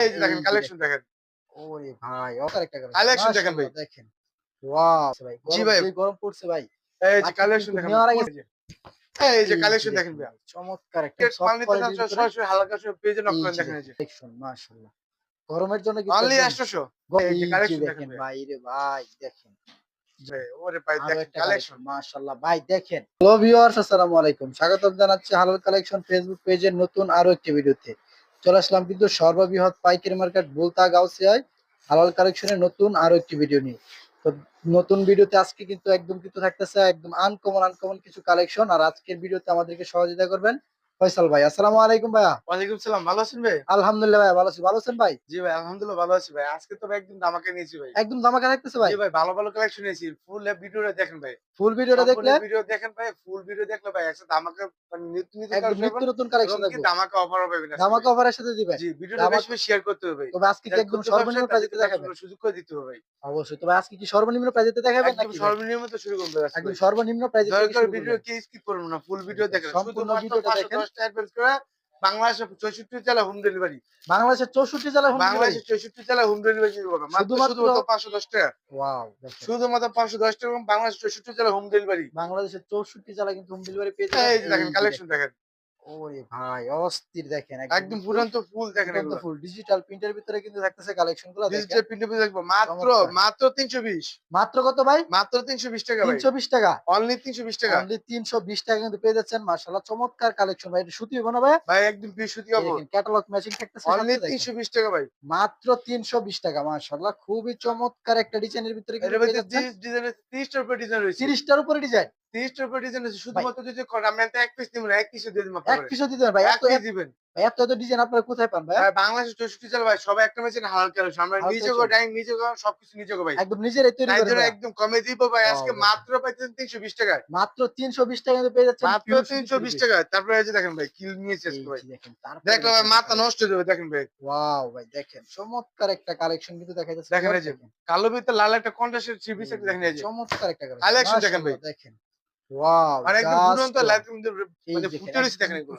এই দেখেন কালেকশন দেখেন। ওরে ভাই অসার একটা Collection দেখেন ভাই। দেখেন। ওয়াও ভাই জি গরম ভাই। গরম পড়ছে ভাই। এই যে কালেকশন দেখেন এই যে- কালেকশন দেখেন ভাই। চমৎকার একটা সরাসরি হালকা সব পেজে নক করেন দেখেন এই যে। কালেকশন মাশাআল্লাহ। গরমের জন্য কিন্তু অনলি 800 এই যে এই দেখেন ভাই। রে ভাই স্বাগতম জানাচ্ছি হালাল কালেকশন ফেসবুক পেজের নতুন আরও একটি ভিডিওতে চলে আসলাম কিন্তু সর্ববৃহৎ পাইকারি মার্কেট বুলতা গাউসিয়ায় হালাল কালেকশনের নতুন আরও একটি ভিডিও নিয়ে। তো নতুন ভিডিওতে আজকে কিন্তু একদম কিন্তু থাকতেছে একদম আনকমন আনকমন কিছু কালেকশন। আর আজকের ভিডিওতে আমাদেরকে সহযোগিতা করবেন ফয়সাল ভাই আসসালামু আলাইকুম ভাইয়া। ওয়ালাইকুম সালাম ভালো আছেন ভাই? আলহামদুলিল্লাহ ভাই ভালো আছি। ভালো আছেন ভাই? জি ভাই আলহামদুলিল্লাহ ভালো আছি ভাই। আজকে তো ভাই একদম ধামাকা নিয়েছি ভাই। একদম ধামাকা থাকতেছে ভাই? জি ভাই ভালো ভালো কালেকশন নিয়েছি। ফুল ভিডিওটা দেখেন ভাই। ফুল ভিডিওটা দেখলে? ভিডিও দেখেন ভাই ফুল ভিডিও দেখলে ভাই একসাথে ধামাকা মানে নিত্য নিত্য একদম নিত্য নতুন কালেকশন এবং কি দেখব। ধামাকা অফার হবে না ধামাকা অফারের সাথে দিবেন জি ভিডিওটা বেশি বেশি শেয়ার করতে হবে তবে আজকে কি একদম সর্বনিম্ন প্রাইজে দেখাবেন সুযোগ করে দিতে হবে ভাই। অবশ্যই তবে আজকে কি সর্বনিম্ন প্রাইজে দেখাবেন নাকি? সর্বনিম্ন তো শুরু করবে একদম সর্বনিম্ন প্রাইজে ভিডিও কে স্কিপ করবেন না ফুল ভিডিও দেখেন। সম্পূর্ণ ভিডিওটা দেখেন। 510 টাকা অ্যাডভান্স করে বাংলাদেশে 64 জেলা হোম ডেলিভারি বাংলাদেশের চৌষট্টি বাংলাদেশের চৌষট্টি 64 জেলা হোম ডেলিভারি শুধুমাত্র- পাঁচশো 510 টাকা। ওয়াও দেখেন। শুধুমাত্র 510 টাকা এবং বাংলাদেশে 64 জেলা হোম ডেলিভারি বাংলাদেশের চৌষট্টি কিন্তু হোম ডেলিভারি পেয়ে দেখেন কালেকশন দেখেন। ওরে ভাই অস্থির দেখেন একদম পুরান্ত ফুল দেখেন এগুলো। ফুল। ডিজিটাল প্রিন্টের ভিতরে কিন্তু থাকতেছে কালেকশনগুলো ডিজিটাল দেখেন। প্রিন্টে দেখব মাত্র। মাত্র 320 মাত্র কত ভাই? মাত্র 320 টাকা ভাই। টাকা। অনলি 320 টাকা। অনলি টাকা কিন্তু পেয়ে যাচ্ছেন চমৎকার কালেকশন ভাই। এটা সুতি হবে না ভাই? ভাই একদম বিশুতি হবে। ক্যাটালগ ম্যাচিং থাকতেছে অনলি 320 টাকা ভাই। মাত্র তিনশো বিশ টাকা মার্শাল্লাহ খুবই চমৎকার একটা ডিজাইনের ভিতরে এর মধ্যে ডিজাইন 30 টার উপর ডিজাইন রয়েছে। তিরিশটার উপরে ডিজাইন 30 টার ডিজাইন আছে শুধুমাত্র যদি করেন আমি এক পিস দিব না এক পিস দিয়ে দিবেন এক পিসও দিতে ভাই এত দিবেন। এত এত ডিজাইন আপনারা কোথায় পান ভাই? ভাই বাংলাদেশের 64 জেলা ভাই সবাই একটা মেশিন হালাল কালেকশন আমরা নিজে collection। ডাইং নিজে করে সবকিছু নিজে করে ভাই একদম নিজেরাই তৈরি তাই করেন জন্য ভাই। একদম কমে দিব ভাই আজকে মাত্র পাইতেছেন 320 টাকায়। মাত্র তিনশো বিশ টাকা কিন্তু পেয়ে যাচ্ছেন মাত্র 320 তৈরি। টাকায়। তারপরে এই যে দেখেন ভাই কিল নিয়েছে আজকে ভাই। দেখেন তারপরে দেখলে ভাই মাথা নষ্ট হয়ে যাবে দেখেন ভাই। ওয়াও ভাই দেখেন চমৎকার একটা কালেকশন কিন্তু দেখা যাচ্ছে দেখেন এই যে, কালো ভিতরে লাল একটা কন্ট্রাস্টের থ্রি পিস দেখেন এই যে। চমৎকার একটা Collection দেখেন ভাই। দেখেন।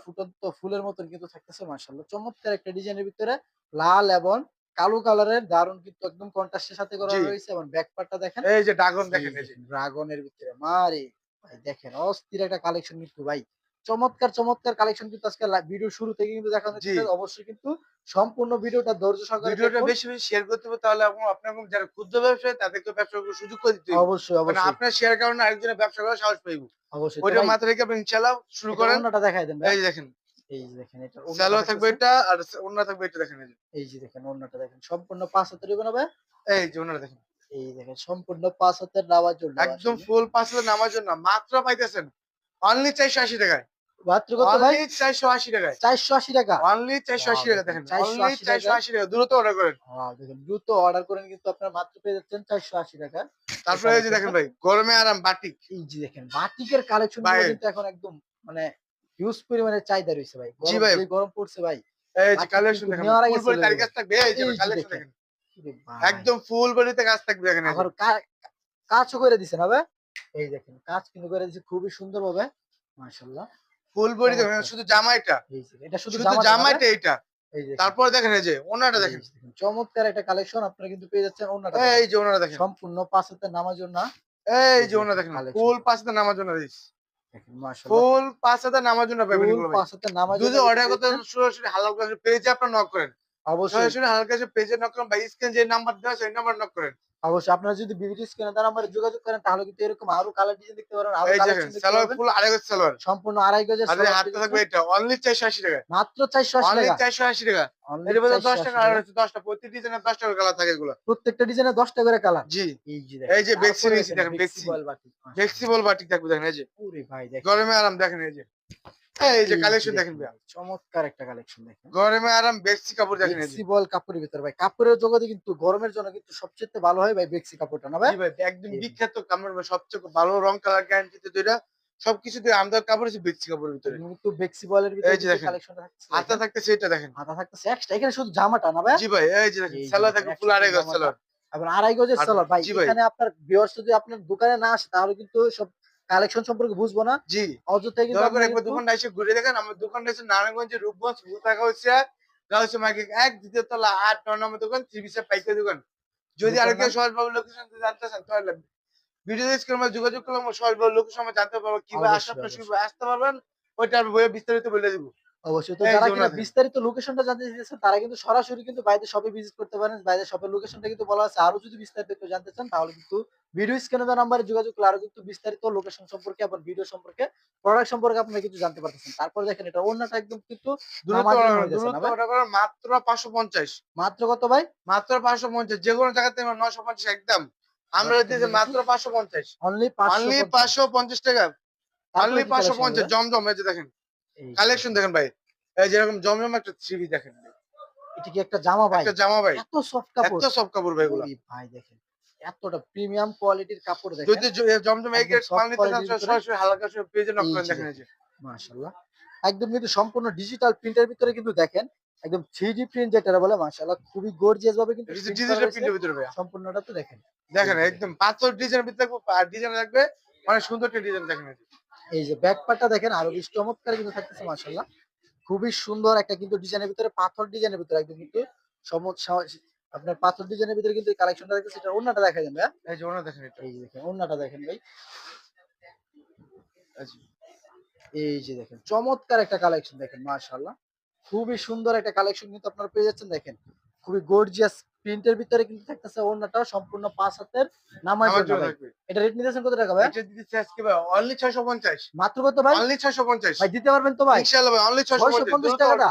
ফুটন্ত মানে ফুলের মতন কিন্তু থাকতেছে চমৎকার একটা ডিজাইনের ভিতরে লাল এবং কালো কালারের দারুণ কিন্তু একদম কন্ট্রাস্টের সাথে করা রয়েছে এবং ব্যাক পার্টটা দেখেন এই যে ড্রাগন দেখেন ড্রাগনের ভিতরে মারে। ভাই দেখেন অস্থির একটা কালেকশন কিন্তু ভাই। চমৎকার চমৎকার কালেকশন কিন্তু আজকে ভিডিও শুরু থেকে কিন্তু দেখানো জি। হচ্ছে অবশ্যই কিন্তু সম্পূর্ণ ভিডিওটা ধৈর্য সহকারে ভিডিওটা বেশি বেশি শেয়ার করতে হবে তাহলে আপনি আপনার যারা ক্ষুদ্র ব্যবসায়ী তাদেরকে ব্যবসা করার সুযোগ করে দিতে হবে। অবশ্যই মানে অবশ্যই। আপনার শেয়ার কারণে আরেকজনের ব্যবসা করার সাহস পাইব। অবশ্যই। ওইটা মাথা রেখে আপনি ইনশাআল্লাহ শুরু করেন। অন্যটা দেখাই দেন এই দেখেন। এই যে দেখেন এটা সালোয়ার থাকবে এটা আর অন্য থাকবে এটা দেখেন এই যে। দেখেন অন্যটা দেখেন। সম্পূর্ণ পাঁচ হাতের ভাই? এই যে ওনারা দেখেন। এই দেখেন সম্পূর্ণ পাঁচ হাতের নামাজ জন্য। একদম ফুল পাঁচ হাজার নামার জন্য। মাত্র পাইতেছেন। অনলি চারশো আশি টাকায়। কত ভাই? টাকা। অনলি চারশো আশি Wow, টাকা দেখেন 480 টাকা। টাকা দ্রুত অর্ডার করেন। দেখেন দ্রুত অর্ডার করেন কিন্তু আপনারা মাত্র পেয়ে যাচ্ছেন চারশো আশি টাকা। তারপরে এই যে দেখেন ভাই গরমে আরাম বাটিক। এই যে দেখেন বাটিকের কালেকশন কিন্তু এখন একদম মানে হিউজ পরিমাণে চাহিদা রয়েছে ভাই। জি ভাই। গরম পড়ছে ভাই এই যে বাটিক কালেকশন দেখেন ফুল। কাছ থাকবে এই যে কালেকশন দেখেন। দেখেন। ওরে ভাই। একদম ফুল বডিতে কাজ থাকবে আবার কাজও করে দিছেন হবে? এই দেখেন কাজ কিন্তু করে দিছে খুবই সুন্দর ভাবে মাশাআল্লাহ। ফুল বডি দেখেন শুধু জামাইটা। এটা শুধু শুধু জামাইটা এইটা। তারপর দেখেন এই যে ওনাটা দেখেন। চমৎকার একটা কালেকশন আপনারা কিন্তু পেয়ে যাচ্ছেন ওনাটা এই যে ওনারা দেখেন। সম্পূর্ণ পাঁচ হাতের নামার জন্য এই যে ওনা দেখেন। ফুল পাঁচ হাজার নামার জন্য দিস। ফুল পাঁচ হাজার নামার জন্য পাবেন ফুল এগুলো ভাই। পাঁচ হাতের নামার জন্য অর্ডার করতে। সরাসরি হালাল করে পেজে আপনার নক করেন। অবশ্যই। হালাল কাছে পেজে নক করেন বা স্ক্রিন যে নাম্বার দেওয়া সেই নাম্বার নক করেন। অবশ্যই আপনারা যদি বিবিটি স্ক্রিনে তার নাম্বারে যোগাযোগ করেন তাহলে কিন্তু এরকম আরও কালার ডিজাইন দেখতে পারেন আরও সালোয়ার পারবেন ফুল আড়াই গজ সালোয়ার। সম্পূর্ণ আড়াই গজের সালোয়ার হাতটা থাকবে। এটা অনলি টাকা। মাত্র অনলি টাকা। টাকা। Only এর মধ্যে 480 টাকা আর হচ্ছে দশটা প্রতি টাকা কালার থাকে এগুলো। প্রত্যেকটা ডিজাইনে দশটা করে কালার। জি। এই যে এই যে বেক্সি দেখেন, বেক্সি। বল বাটি ফ্লেক্সিবল বাটিক থাকবে দেখেন এই যে। ওরে ভাই দেখেন। গরমে আরাম দেখেন এই যে। এই যে কালেকশন দেখেন ভাই চমৎকার একটা কালেকশন দেখেন। গরমে আরাম বেক্সি কাপড় দেখেন এই যে। কাপড়ের ভিতরে ভাই। কাপড়ের জগতে কিন্তু গরমের জন্য কিন্তু সবচেয়ে ভালো হয় ভাই বেক্সি কাপড়টা না ভাই? ভাই একদম বিখ্যাত কাপড় সবচেয়ে ভালো রং কালার গ্যারান্টিতে তৈরি সবকিছু দিয়ে আমদার কাপড় হচ্ছে বেক্সি কাপড়ের ভিতরে। কিন্তু বেক্সি বলের ভিতরে এই যে দেখেন। হাতা থাকতেছে এটা দেখেন। হাতা থাকতেছে এক্সট্রা এখানে শুধু জামাটা না ভাই? জি ভাই এই যে দেখেন সালোয়ার ফুল আড়াই গজ সালোয়ার আবার আড়াই গজের সালোয়ার ভাই। জি ভাই। এখানে আপনার ভিউয়ার্স যদি আপনার দোকানে না আসে তাহলে কিন্তু সব কালেকশন সম্পর্কে বুঝব না। জি। অযথা কিন্তু দয়া করে একবার দোকানটা এসে ঘুরে দেখেন। আমার দোকানটা হচ্ছে নারায়ণগঞ্জের রূপগঞ্জ ভূতাকা হচ্ছে গাউসে মার্কেট এক দ্বিতীয় তলা আট নয় নম্বর দোকান থ্রি পিসের পাইকারি দোকান। যদি আর কেউ? সহজভাবে লোকেশন জানতে চান তাহলে ভিডিও স্ক্রিনে যোগাযোগ করলে আমরা সহজভাবে লোকেশন জানতে পারব কীভাবে আসতে পারবেন। ওইটা আমি বিস্তারিত বলে দিব। অবশ্যই। তো যারা কিনা বিস্তারিত লোকেশনটা জানতে চাইছেন তারা কিন্তু সরাসরি কিন্তু বাইরে শপে ভিজিট করতে পারেন বাইরে শপের লোকেশনটা কিন্তু বলা আছে। আরও যদি বিস্তারিত কেউ জানতে চান তাহলে কিন্তু ভিডিও স্ক্রিনে দেওয়া নাম্বারে যোগাযোগ করলে আরও কিন্তু বিস্তারিত লোকেশন সম্পর্কে এবং ভিডিও সম্পর্কে প্রোডাক্ট সম্পর্কে আপনারা কিন্তু জানতে পারতেছেন। তারপর দেখেন এটা অন্যটা একদম কিন্তু মাত্র পাঁচশো পঞ্চাশ। মাত্র কত ভাই? মাত্র পাঁচশো পঞ্চাশ। যে কোনো জায়গাতে নয়শো পঞ্চাশ একদম। আমরা আচ্ছা, দিয়েছি মাত্র পাঁচশো পঞ্চাশ। অনলি অনলি পাঁচশো পঞ্চাশ টাকা। অনলি পাঁচশো পঞ্চাশ। জম জমজম এই যে দেখেন। কালেকশন দেখেন ভাই। এই যেরকম জমজম একটা থ্রি দেখেন এটা কি একটা জামা ভাই? একটা জামা ভাই। এত সফট কাপড়। এত সব কাপড় ভাই এগুলো। ভাই দেখেন এতটা প্রিমিয়াম কোয়ালিটির কাপড় দেখেন। যদি জমজম এই soft মাল নিতে চান সরাসরি হালকা সব পেজে নক এই যে দেখেন এই যে। মাশাআল্লাহ। একদম কিন্তু সম্পূর্ণ ডিজিটাল প্রিন্টের ভিতরে কিন্তু দেখেন একদম 3D প্রিন্ট যেটা বলে মাশাআল্লাহ খুবই গর্জিয়াস ভাবে কিন্তু করা ডিজিটাল প্রিন্টের ভিতরে ভাই সম্পূর্ণটা তো দেখেন। দেখেন একদম পাথর ডিজাইনের ভিতরে আর ডিজাইন থাকবে অনেক সুন্দর একটা ডিজাইন দেখেন এই যে। ব্যাক পার্টটা দেখেন আরও বেশ চমৎকার কিন্তু থাকতেছে মাশাআল্লাহ খুবই সুন্দর একটা কিন্তু ডিজাইনের ভিতরে পাথর ডিজাইনের ভিতরে একদম কিন্তু আপনার পাথর ডিজাইনের ভিতরে কিন্তু কালেকশনটা দেখতেছে এটা অন্যটা দেখা যাবে? এই যে ওনা দেখেন এটা এই যে দেখেন অন্যটা দেখেন ভাই এই যে। এই যে দেখেন চমৎকার একটা কালেকশন দেখেন মাশাআল্লাহ খুবই সুন্দর একটা কালেকশন কিন্তু আপনারা পেয়ে যাচ্ছেন দেখেন খুবই গর্জিয়াস প্রিন্টের ভিতরে কিন্তু থাকতেছে অন্যটা সম্পূর্ণ পাঁচ হাতের নামাজ এটা রেট নিতেছেন কত টাকা ভাই? এটা দিতেছি আজকে ভাই অনলি 650 মাত্র কত ভাই? অনলি 650 ভাই দিতে পারবেন তো ভাই? ইনশাআল্লাহ ভাই অনলি 650 650 টাকাটা?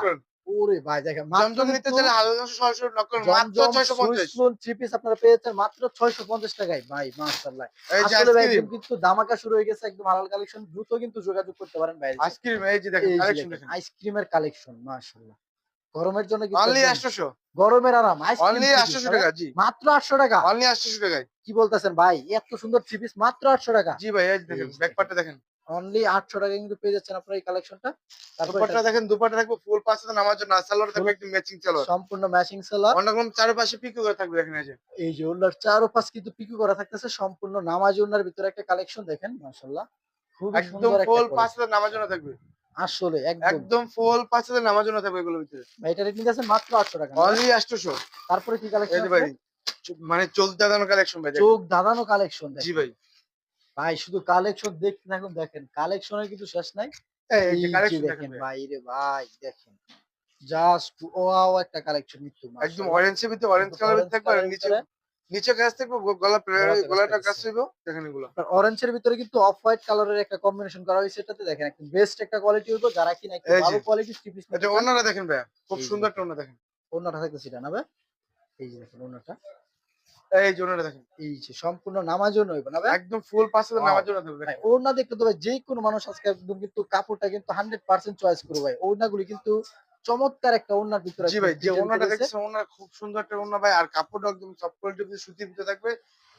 ওরে ভাই দেখেন জমজম নিতে চাইলে হালকা সরাসরি নক করুন মাত্র 650 সুইস থ্রি পিস আপনারা পেয়েছেন মাত্র 650 টাকায়। ভাই মাশাআল্লাহ। আসলে ভাই কিন্তু দামাকা শুরু হয়ে গেছে একদম হালাল কালেকশন দ্রুত কিন্তু যোগাযোগ করতে পারেন ভাই। আইসক্রিম এই যে দেখেন কালেকশন আইসক্রিমের কালেকশন মাশাআল্লাহ। গরমের জন্য অনলি একদম 800 গরমের আরাম। অনলি আইসক্রিম 800 টাকা জি। মাত্র 800 টাকা। অনলি 800 টাকায়। কি বলতেছেন ভাই? এত সুন্দর থ্রি পিস মাত্র 800 টাকা। জি ভাই এই দেখেন দেখেন। অনলি 800 টাকা কিন্তু পেয়ে যাচ্ছেন আপনারা এই কালেকশনটা তারপর দেখেন দুপাট্টা থাকবে ফুল পাশে নামার জন্য। আর সালোয়ার থাকবে একদম ম্যাচিং সালোয়ার সম্পূর্ণ ম্যাচিং সেলার অন্যরকম চারপাশে পিকো করে থাকবে দেখেন এই যে। এই যে চারোপাশ কিন্তু পিকু করা থাকতেছে সম্পূর্ণ নামাজ ওনার ভিতরে একটা কালেকশন দেখেন মাশাআল্লাহ। খুব সুন্দর একটা ফুল। পাশে নামার জন্য থাকবে। আসলে একদম। ফুল পাশে নামার জন্য থাকবে এগুলোর ভিতরে। এটা রেট নিতেছেন মাত্র 800 টাকা? অনলি 800 তারপরে কি কালেকশন ভাই মানে চলতে দাঁড়ানো কালেকশন ভাই। চোখ দাঁড়ানো কালেকশন জি ভাই। ভাই শুধু কালেকশন দেখতে থাকুন দেখেন। কালেকশনের কিন্তু শেষ নাই। দেখেন ভাই। রে ভাই দেখেন। জাস্ট ওয়াও একটা কালেকশন একদম অরেঞ্জের ভিতরে অরেঞ্জ কালার থাকবে আর নিচে নিচে কাজ থাকবে গলা গলাটা থাকবে। কাজ থাকবে দেখেন এগুলো অরেঞ্জের ভিতরে কিন্তু অফ হোয়াইট কালারের একটা কম্বিনেশন করা হয়েছে এটাতে দেখেন একদম বেস্ট একটা কোয়ালিটি হইব যারা কিনা একটু। ভালো থ্রি পিস ওনারা দেখেন ভাই খুব সুন্দর একটা ওনা দেখেন ওনাটা থাকতেছে এটা না ভাই এই যে দেখেন ওনাটা এই ওনারা দেখেন এই যে সম্পূর্ণ নামার জন্য হইব না ভাই একদম ফুল পাশে. নামার জন্য থাকবে। ওড়না তো যে কোনো মানুষ আজকে একদম কিন্তু কাপড়টা কিন্তু হান্ড্রেড পার্সেন্ট চয়েস করবে ভাই ওড়নাগুলি কিন্তু চমৎকার একটা ওড়নার ভিতরে জি ভাই যে ওনাটা। দেখছেন ওনার খুব সুন্দর একটা ওনা ভাই আর কাপড়টা একদম সফট কোয়ালিটির ভিতরে সুতির ভিতরে থাকবে।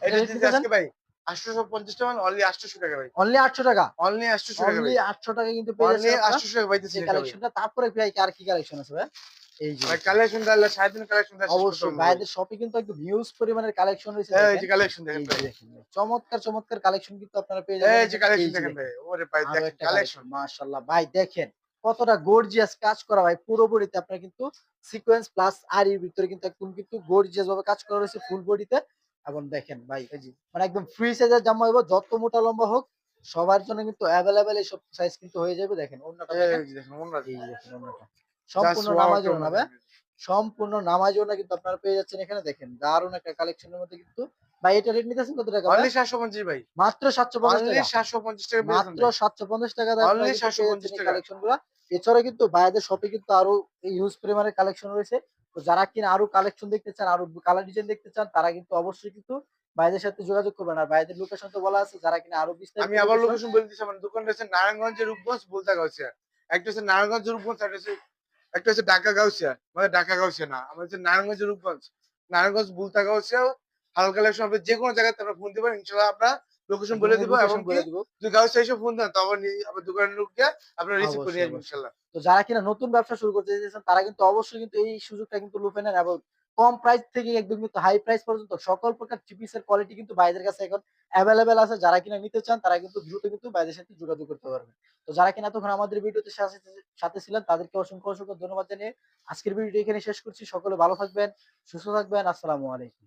এটা দিতে আজকে ভাই 850 টাকা অনলি 800 টাকা ভাই। অনলি আটশো টাকা? অনলি 800 টাকা অনলি ভাই। আটশো টাকা কিন্তু পেয়ে অনলি 800 টাকা পাইতেছি কালেকশনটা তারপরে ভাই আর কি কালেকশন আছে ভাই? এই যে ভাই কালেকশন সারাদিন কালেকশন অবশ্যই ভাইদের শপে কিন্তু একদম হিউজ পরিমাণের কালেকশন রয়েছে এই যে কালেকশন দেখেন। চমৎকার চমৎকার কালেকশন কিন্তু আপনারা পেয়ে যাবেন। এই যে কালেকশন দেখেন ভাই ওরে ভাই দেখেন কালেকশন মাশাআল্লাহ। ভাই দেখেন কতটা গর্জিয়াস কাজ করা হয় পুরোপুরিতে আপনার কিন্তু সিকোয়েন্স প্লাস আর এর ভিতরে কিন্তু একদম কিন্তু গর্জিয়াস ভাবে কাজ করা রয়েছে ফুল বডিতে এবং দেখেন ভাই এই যে মানে একদম ফ্রি সাইজের জামা হইব যত মোটা লম্বা হোক সবার জন্য কিন্তু অ্যাভেলেবেল এই সব সাইজ কিন্তু হয়ে যাবে। দেখেন অন্যটা দেখেন। অন্যটা। সম্পূর্ণ নামাজ ভাই সম্পূর্ণ নামাজ কিন্তু আপনারা পেয়ে যাচ্ছেন এখানে। দেখেন দারুণ একটা কালেকশনের মধ্যে কিন্তু ভাই এটা রেট নিতেছেন কত টাকা? অনলি 750 ভাই। মাত্র সাতশো পঞ্চাশ অনলি 750 টাকা মাত্র ভাই। সাতশো পঞ্চাশ টাকা 750 টাকা। কালেকশনগুলা এছাড়া কিন্তু ভাইদের শপে কিন্তু আরও ইউজ পরিমাণের কালেকশন রয়েছে। তো যারা কিনা আরও কালেকশন দেখতে চান আরও কালার ডিজাইন দেখতে চান তারা কিন্তু অবশ্যই কিন্তু ভাইদের সাথে যোগাযোগ করবেন। আর ভাইদের লোকেশন তো বলা আছে যারা কিনা আরও বিস্তারিত আমি আবার লোকেশন বলে দিচ্ছি আমার দোকানটা হচ্ছে নারায়ণগঞ্জের রূপগঞ্জ বলতা গাউসিয়া একটা হচ্ছে নারায়ণগঞ্জের রূপগঞ্জ একটা হচ্ছে একটা হচ্ছে ঢাকা গাউসিয়া মানে ঢাকা গাউসিয়া না আমার হচ্ছে নারায়ণগঞ্জের রূপগঞ্জ। নারায়ণগঞ্জ বুলতা গাউসিয়া হালকা কালেকশন আপনি যে কোনো জায়গায় আপনারা ফোন দিবেন ইনশাল্লাহ আপনার লোকেশন বলে দিব এবং যদি গাউসিয়া এসে ফোন দেন তখন নি- আপনার দোকানের লোক গিয়ে আপনারা রিসিভ করে আসবেন ইনশাল্লাহ তো যারা কিনা নতুন ব্যবসা শুরু করতে চাইছেন তারা কিন্তু অবশ্যই কিন্তু এই সুযোগটা কিন্তু লুফে নেন এবং কম প্রাইস থেকে একদম কিন্তু হাই প্রাইস পর্যন্ত সকল প্রকার থ্রি পিসের কোয়ালিটি কিন্তু ভাইদের কাছে এখন অ্যাভেলেবেল আছে। যারা কিনা নিতে চান তারা কিন্তু দ্রুত কিন্তু ভাইদের সাথে যোগাযোগ করতে পারবেন। তো যারা কিনা তখন আমাদের ভিডিওতে সাথে সাথে ছিলেন তাদেরকে অসংখ্য অসংখ্য ধন্যবাদ জানিয়ে আজকের ভিডিওটি এখানে শেষ করছি। সকলে ভালো থাকবেন সুস্থ থাকবেন। আসসালামু আলাইকুম।